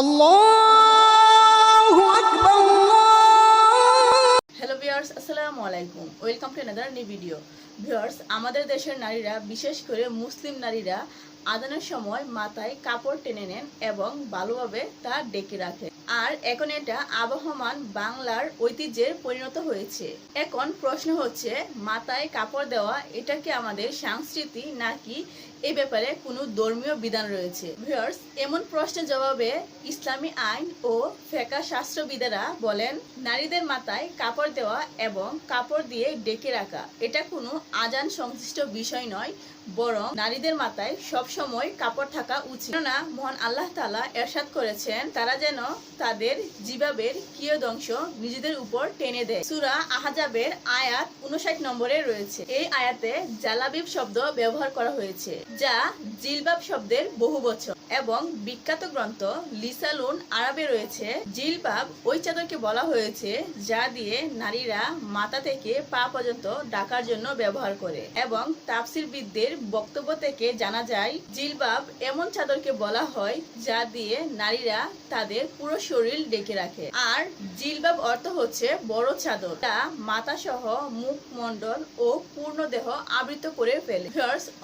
Allah viewers, আসসালামু আলাইকুম। Welcome to another new video viewers, আমাদের দেশের নারীরা, বিশেষ করে মুসলিম নারীরা, আদানের সময় মাথায় কাপড় টেনে নেন এবং ভালোভাবে তা ডেকে রাখেন। আর এখন এটা আবহমান বাংলার ঐতিহ্যের পরিণত হয়েছে। এখন প্রশ্ন হচ্ছে, মাথায় কাপড় দেওয়া, এটা কি আমাদের সংস্কৃতি নাকি এ ব্যাপারে কোনো ধর্মীয় বিধান রয়েছে? ভিউয়ার্স, এমন প্রশ্নের জবাবে ইসলামী আইন ও ফেকা শাস্ত্রবিদেরা বলেন, নারীদের মাথায় কাপড় দেওয়া এবং কাপড় দিয়ে ডেকে রাখা। এটা কোনো আজান সংশ্লিষ্ট বিষয় নয়, বরং নারীদের মাথায় সব সময় কাপড় থাকা উচিত। না মহান আল্লাহ তাআলা এরশাদ করেছেন, তারা যেন তাদের জিবাবের কিয়দংশ নিজেদের উপর টেনে দেয়। সূরা আহজাবের আয়াত 59 নম্বরে রয়েছে। এই আয়াতে জালাবিব শব্দ ব্যবহার করা হয়েছে, যা জিলবাব শব্দের বহু বছর এবং বিখ্যাত গ্রন্থ লিসালুন আরবে রয়েছে। জিলবাব ওই চাদরকে বলা হয়েছে যা দিয়ে নারীরা মাথা থেকে পা পর্যন্ত ডাকার জন্য ব্যবহার করে এবং তাফসিরবিদদের বক্তব্য থেকে জানা যায়, জিলবাব এমন চাদরকে বলা হয় যা দিয়ে নারীরা তাদের পুরো শরীর ডেকে রাখে। আর জিলবাব অর্থ হচ্ছে বড় চাদর যা মাথা সহ মুখ ও পূর্ণ দেহ আবৃত করে ফেলে।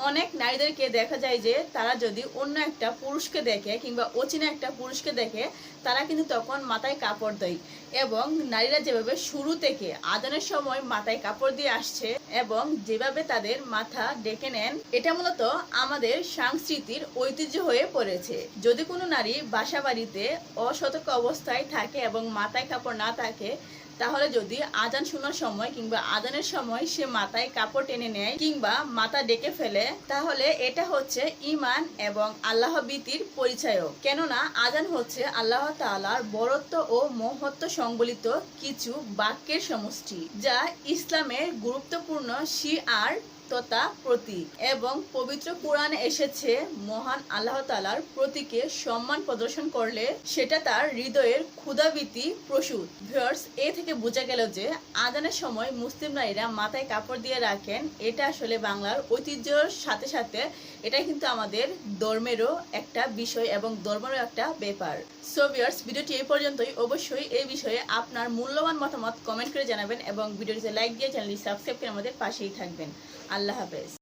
অনেক নারীদেরকে দেখা যায় যে তারা যদি অন্য একটা পুরুষকে দেখে কিংবা অচেনা একটা পুরুষকে দেখে তারা কিন্তু তখন মাথায় কাপড় দেয় এবং নারীরা যেভাবে শুরু থেকে আদানের সময় মাথায় কাপড় দিয়ে আসছে এবং যেভাবে তাদের মাথা ডেকে নেন, এটা মূলত আমাদের সংস্কৃতির ঐতিহ্য হয়ে পড়েছে। যদি কোনো নারী বাসা বাড়িতে অসতর্ক অবস্থায় থাকে এবং মাথায় কাপড় না থাকে তাহলে যদি আজান শোনার সময় কিংবা আজানের সময় সে মাথায় কাপড় টেনে নেয় কিংবা মাথা ডেকে ফেলে, তাহলে এটা হচ্ছে ইমান এবং আল্লাহ বিতির পরিচয়ও কেননা আজান হচ্ছে আল্লাহ তালার বরত্ব ও মহত্ব সংবলিত কিছু বাক্যের সমষ্টি, যা ইসলামের গুরুত্বপূর্ণ শিআর তথা প্রতীক এবং পবিত্র কোরআনে এসেছে মহান আল্লাহ তালার প্রতীকে সম্মান প্রদর্শন করলে সেটা তার হৃদয়ের ক্ষুধাবৃত্তি প্রসূত। ভিউয়ার্স এ থেকে বোঝা গেল যে আদানের সময় মুসলিম নারীরা মাথায় কাপড় দিয়ে রাখেন, এটা আসলে বাংলার ঐতিহ্যর সাথে সাথে এটা কিন্তু আমাদের ধর্মেরও একটা বিষয় এবং ধর্মেরও একটা ব্যাপার। সো ভিউয়ার্স ভিডিওটি এই পর্যন্তই। অবশ্যই এই বিষয়ে আপনার মূল্যবান মতামত কমেন্ট করে জানাবেন এবং ভিডিওটিতে লাইক দিয়ে চ্যানেলটি সাবস্ক্রাইব করে আমাদের পাশেই থাকবেন। আল্লাহ হাফেজ।